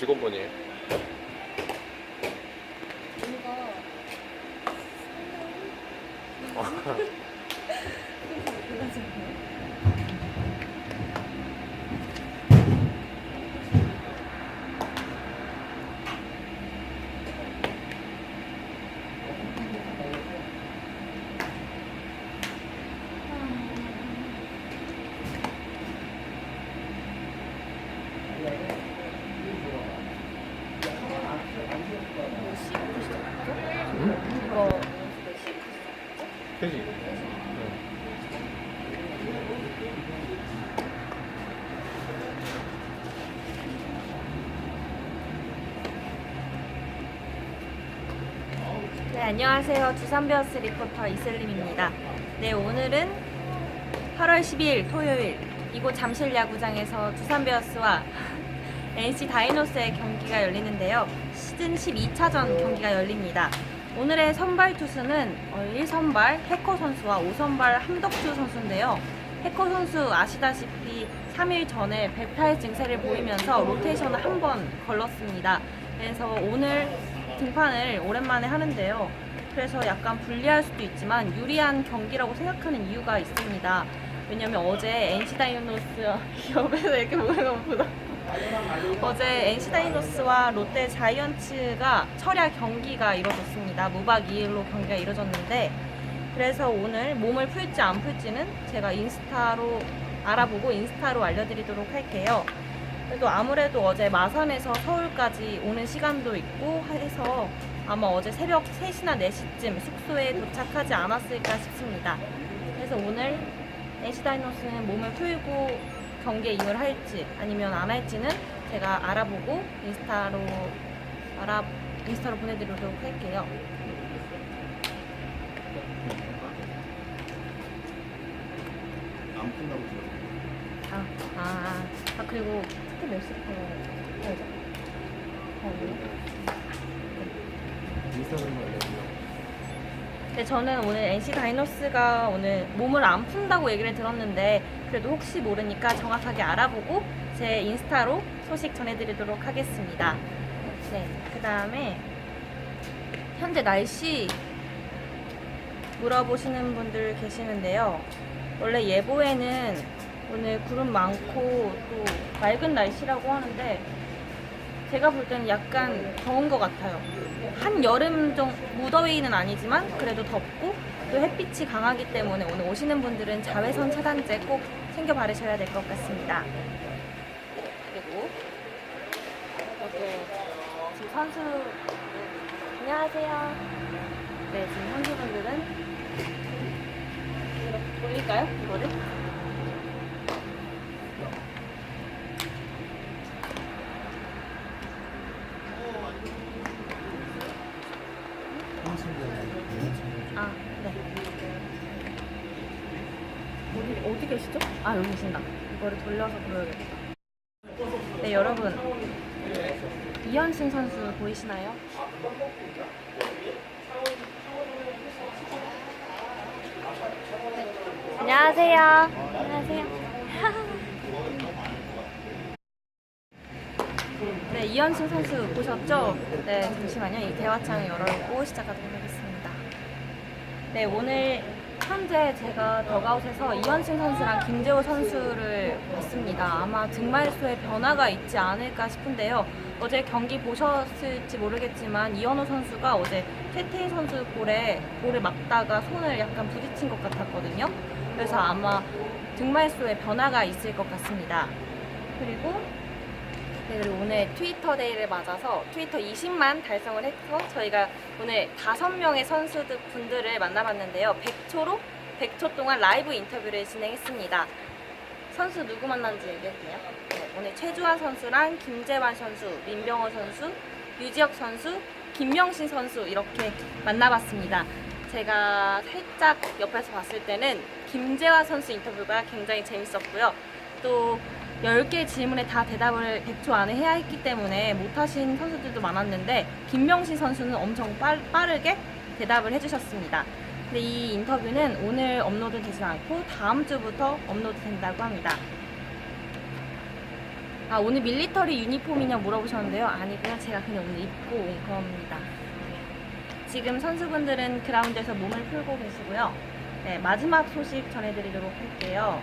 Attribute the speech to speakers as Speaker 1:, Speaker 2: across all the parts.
Speaker 1: 직원분이에요?
Speaker 2: 이거
Speaker 1: 되지.
Speaker 2: 네, 안녕하세요. 두산베어스 리포터 이슬림입니다. 네, 오늘은 8월 12일 토요일 이곳 잠실 야구장에서 두산베어스와 NC 다이노스의 경기가 열리는데요. 시즌 12차전 경기가 열립니다. 오늘의 선발 투수는 1선발 해커 선수와 5선발 함덕주 선수인데요. 해커 선수 아시다시피 3일 전에 백타의 증세를 보이면서 로테이션을 한 번 걸렀습니다. 그래서 오늘 등판을 오랜만에 하는데요. 그래서 약간 불리할 수도 있지만 유리한 경기라고 생각하는 이유가 있습니다. 왜냐면 어제 NC 다이노스 옆에서 이렇게 보는 거 보다 어제 NC 다이노스와 롯데 자이언츠가 철야 경기가 이뤄졌습니다. 무박 2일로 경기가 이뤄졌는데 그래서 오늘 몸을 풀지 안 풀지는 제가 인스타로 알아보고 인스타로 알려드리도록 할게요. 그래도 아무래도 어제 마산에서 서울까지 오는 시간도 있고 해서 아마 어제 새벽 3시나 4시쯤 숙소에 도착하지 않았을까 싶습니다. 그래서 오늘 NC 다이노스는 몸을 풀고 경기에 임을 할지 아니면 안 할지는 제가 알아보고 인스타로 알아 인스타로 보내드리도록 할게요.
Speaker 3: 안 푼다고 들었어요.
Speaker 2: 아, 아, 아 그리고 몇 시부터 해야죠? 어,
Speaker 3: 인스타그램 알려줘요.
Speaker 2: 네, 저는 오늘 NC 다이노스가 오늘 몸을 안 푼다고 얘기를 들었는데 그래도 혹시 모르니까 정확하게 알아보고 제 인스타로 소식 전해드리도록 하겠습니다. 네, 그 다음에 현재 날씨 물어보시는 분들 계시는데요. 원래 예보에는 오늘 구름 많고 또 맑은 날씨라고 하는데 제가 볼 때는 약간 더운 것 같아요. 한 여름 정 무더위는 아니지만 그래도 덥고 또 햇빛이 강하기 때문에 오늘 오시는 분들은 자외선 차단제 꼭 챙겨 바르셔야 될 것 같습니다. 그리고 이렇게 지금 선수 안녕하세요. 네 지금 선수분들은 돌릴까요? 이거를? 아, 네. 어디, 어디 계시죠? 아, 여기 계신다. 이거를 돌려서 보여야겠다. 네, 여러분. 이현신 선수 보이시나요? 네. 안녕하세요. 안녕하세요. 네, 이현신 선수 보셨죠? 네, 잠시만요. 이 대화창을 열어놓고 시작하도록 하겠습니다. 네, 오늘 현재 제가 더가웃에서 이현신 선수랑 김재호 선수를 봤습니다. 아마 등말수에 변화가 있지 않을까 싶은데요. 어제 경기 보셨을지 모르겠지만 이현호 선수가 어제 태태인 선수 볼에 볼을 막다가 손을 약간 부딪힌 것 같았거든요. 그래서 아마 등말수에 변화가 있을 것 같습니다. 그리고 네, 그리고 오늘 트위터 데이를 맞아서 트위터 20만 달성을 해서 저희가 오늘 5명의 선수들 분들을 만나봤는데요. 100초로 100초 동안 라이브 인터뷰를 진행했습니다. 선수 누구 만났는지 얘기할게요. 네, 오늘 최주환 선수랑 김재환 선수, 민병호 선수, 유지혁 선수, 김명신 선수 이렇게 만나봤습니다. 제가 살짝 옆에서 봤을 때는 김재환 선수 인터뷰가 굉장히 재밌었고요. 또 10개 질문에 다 대답을 100초 안에 해야 했기 때문에 못하신 선수들도 많았는데 김명신 선수는 엄청 빨, 빠르게 대답을 해주셨습니다. 근데 이 인터뷰는 오늘 업로드 되지 않고 다음 주부터 업로드 된다고 합니다. 아 오늘 밀리터리 유니폼이냐 물어보셨는데요. 아니고요. 제가 그냥 오늘 입고 온 겁니다. 지금 선수분들은 그라운드에서 몸을 풀고 계시고요. 네, 마지막 소식 전해드리도록 할게요.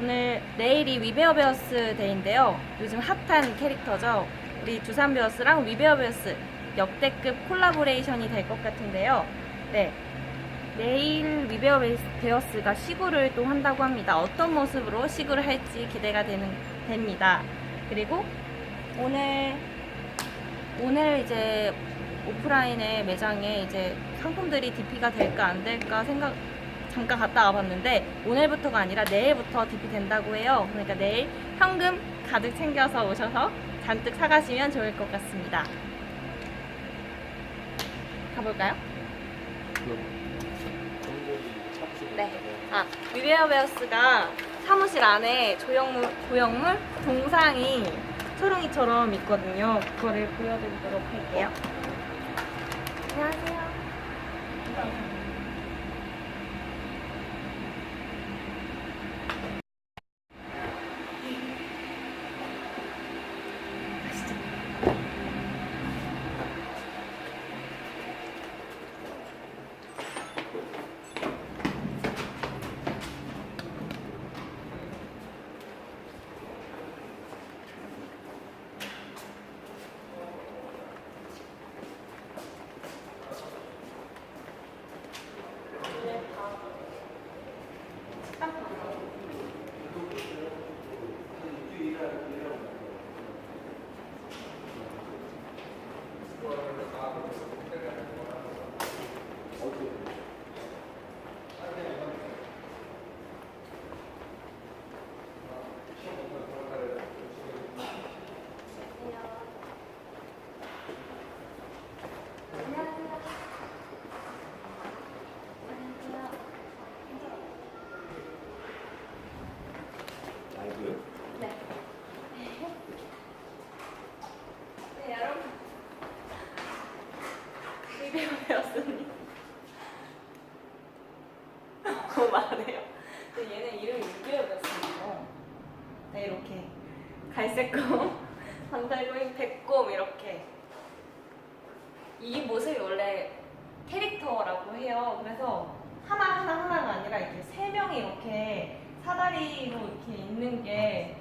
Speaker 2: 오늘 내일이 위베어 베어스 데이인데요. 요즘 핫한 캐릭터죠. 우리 두산 베어스랑 위베어 베어스 역대급 콜라보레이션이 될 것 같은데요. 네. 내일 위베어 베어스가 시구를 또 한다고 합니다. 어떤 모습으로 시구를 할지 기대가 되는, 됩니다. 그리고 오늘 오늘 이제 오프라인의 매장에 이제 상품들이 DP가 될까 안 될까 생각 잠깐 갔다 와봤는데 오늘부터가 아니라 내일부터 DP 된다고 해요. 그러니까 내일 현금 가득 챙겨서 오셔서 잔뜩 사가시면 좋을 것 같습니다. 가볼까요? 네. 아, 위베어베어스가 사무실 안에 조형물, 조형물 동상이 초롱이처럼 있거든요. 그거를 보여드리도록 할게요. 안녕하세요. 가시죠.
Speaker 1: 라이브요?
Speaker 2: 네. 네, 여러분. 리뷰 배웠습니다. 너무 많아요. 근데 얘는 이름이 리뷰 배웠어요. 네, 이렇게. 갈색곰, 반달곰, 백곰, 이렇게. 원래 캐릭터라고 해요. 그래서 하나 하나 하나가 아니라 이렇게 세 명이 이렇게 사다리로 이렇게 있는 게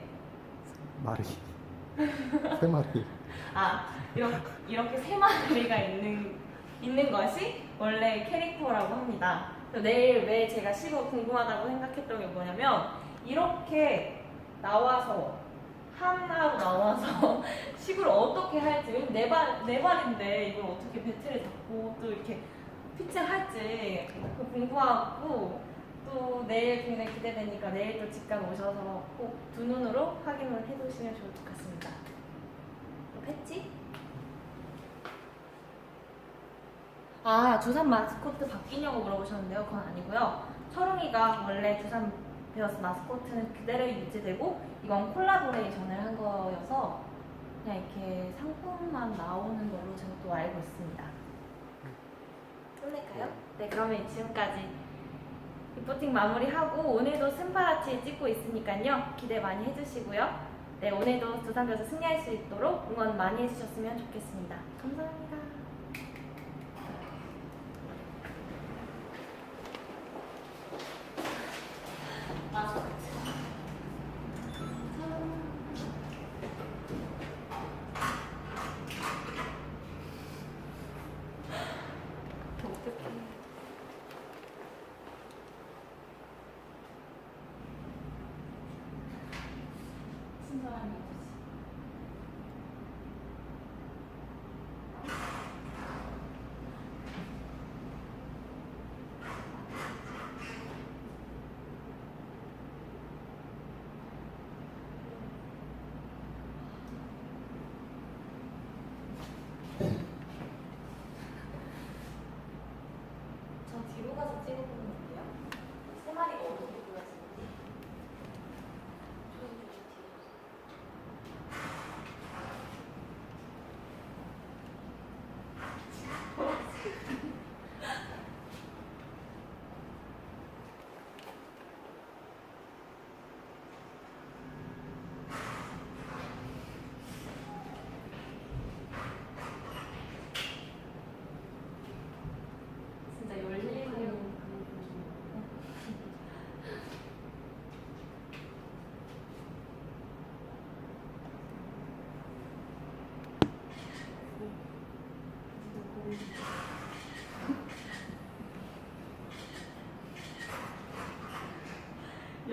Speaker 3: 마리 세 마리
Speaker 2: 아, 이렇게, 이렇게 세 마리가 있는, 있는 것이 원래 캐릭터라고 합니다. 그래서 내일 왜 제가 시고 궁금하다고 생각했던 게 뭐냐면, 이렇게 나와서, 하나로 나와서 시구를 어떻게 할지, 네 발, 네 발인데 이걸 어떻게 배트를 잡고 또 이렇게 피칭할지 그 궁금하고, 또 내일 굉장히 기대되니까 내일 또 직관 오셔서 꼭 두 눈으로 확인을 해두시면 좋을 것 같습니다. 또 패치? 아, 두산 마스코트 바뀌냐고 물어보셨는데요. 그건 아니고요. 철웅이가 원래 두산 베어스 마스코트는 그대로 유지되고 이건 콜라보레이션을 한 거여서 그냥 이렇게 상품만 나오는 걸로 제가 또 알고 있습니다. 끝낼까요? 네, 그러면 지금까지 리포팅 마무리하고 오늘도 스파라치 찍고 있으니까요. 기대 많이 해주시고요. 네, 오늘도 두산 베어스 승리할 수 있도록 응원 많이 해주셨으면 좋겠습니다. 감사합니다. 어떡해. 친절한 여자지.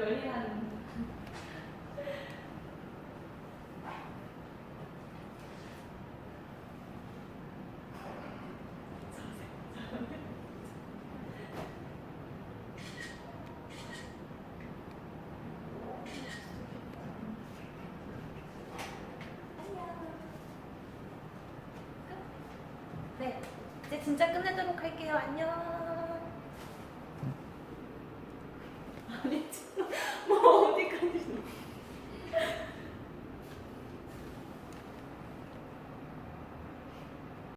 Speaker 2: 열일하는. 네, 이제 진짜 끝내도록 할게요. 안녕.